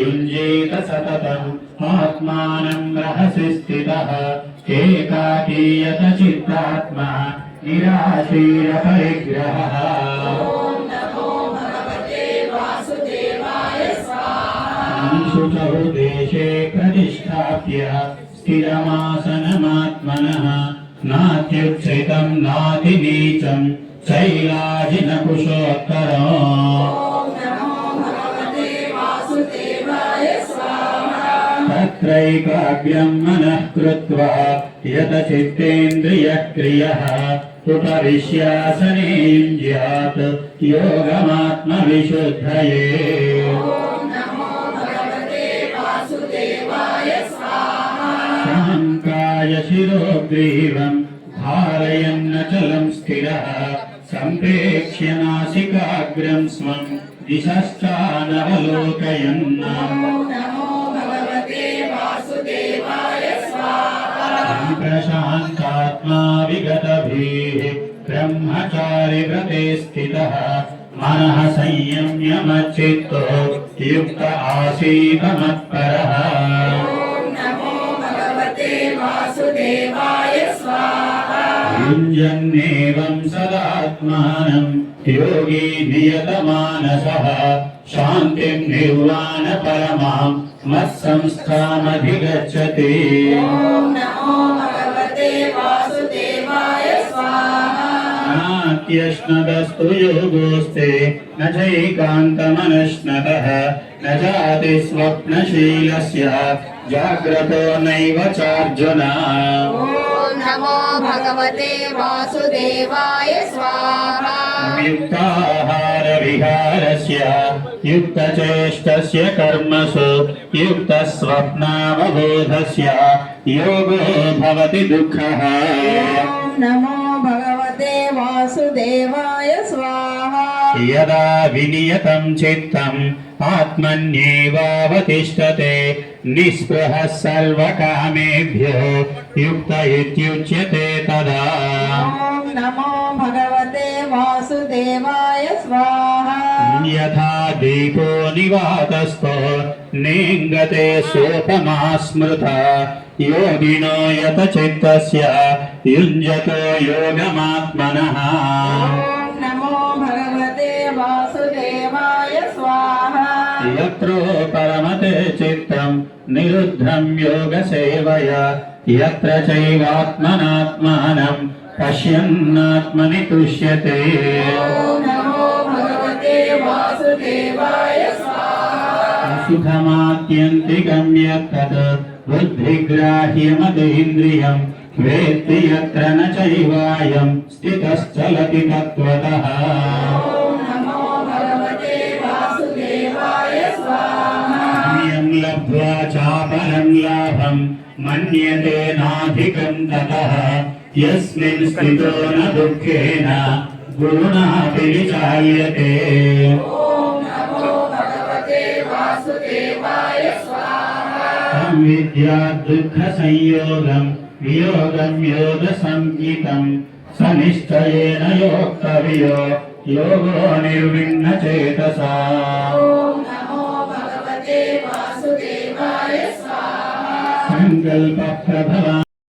युञ्जेत सततम् आत्मानं रहसि स्थितः एकाकीयत चित्तात्मा निराशीरपरिग्रहः शुचौ देशे प्रतिष्ठाप्य स्थिरमासनमात्मनः नात्युच्छ्रितं नातिनीचं शैलाजिनकुशोत्तरम् तत्रैकाग्र्यं मनः कृत्वा यतचित्तेन्द्रियक्रियः उपविश्यासने युञ्ज्यात् योगमात्मविशुद्धये शान्ताय शिरोग्रीवं धारयन्नचलं स्थिरः सम्प्रेक्ष्य नासिकाग्रं स्वं दिशश्चानवलोकयन् प्रशान्तात्मा विगतभिः ब्रह्मचारिव्रते स्थितः मनः संयम्यमच्चित्तो युक्त आसीत मत्परः युञ्जन्नेवम् सदात्मानम् योगी नियतमानसः। शान्तिम् निर्वाणपरमाम् मत्संस्थामधिगच्छति यश्नदस्तु योगोऽस्ते न चैकान्तमनश्नतः न जातिस्वप्नशीलस्य जाग्रतो नैव चार्जुना। नमो भगवते वासुदेवाय स्वाहा युक्ताहारविहारस्य युक्तचेष्टस्य कर्मसु युक्तस्वप्नावबोधस्य योगो भवति दुःखः नमो भगवते वासुदेवाय स्वाहा यदा विनियतं चित्तम् आत्मन्येवावतिष्ठते निःस्पृहः सर्वकामेभ्यो युक्त इत्युच्यते तदा ॐ नमो भगवते वासुदेवाय स्वाहा यथा दीपो निवातस्थो नेङ्गते सोपमा स्मृता योगिनो यतचित्तस्य युञ्जतो योगमात्मनः यत्रो परमते चित्तं निरुद्धं योगसेवया यत्र चैवात्मनात्मानं पश्यन्नात्मनि तुष्यते ॐ नमो भगवते वासुदेवाय स्वाहा सुखमात्यन्तिकं यत्तद् बुद्धिग्राह्यमतीन्द्रियं वेत्ति यत्र न चैवायं स्थितश्चलति तत्त्वतः लब्ध्वा चापरं लाभं मन्यते नाधिकं ततः यस्मिन् स्थितो न दुःखेन गुरुणापि विचाल्यते ॐ नमो भगवते वासुदेवाय स्वाहा संविद्यात् दुःखसंयोगं वियोगं योगसंज्ञितं स निश्चयेन योक्तव्यो योगो निर्विण्णचेतसा సంకల్ప ప్రభవ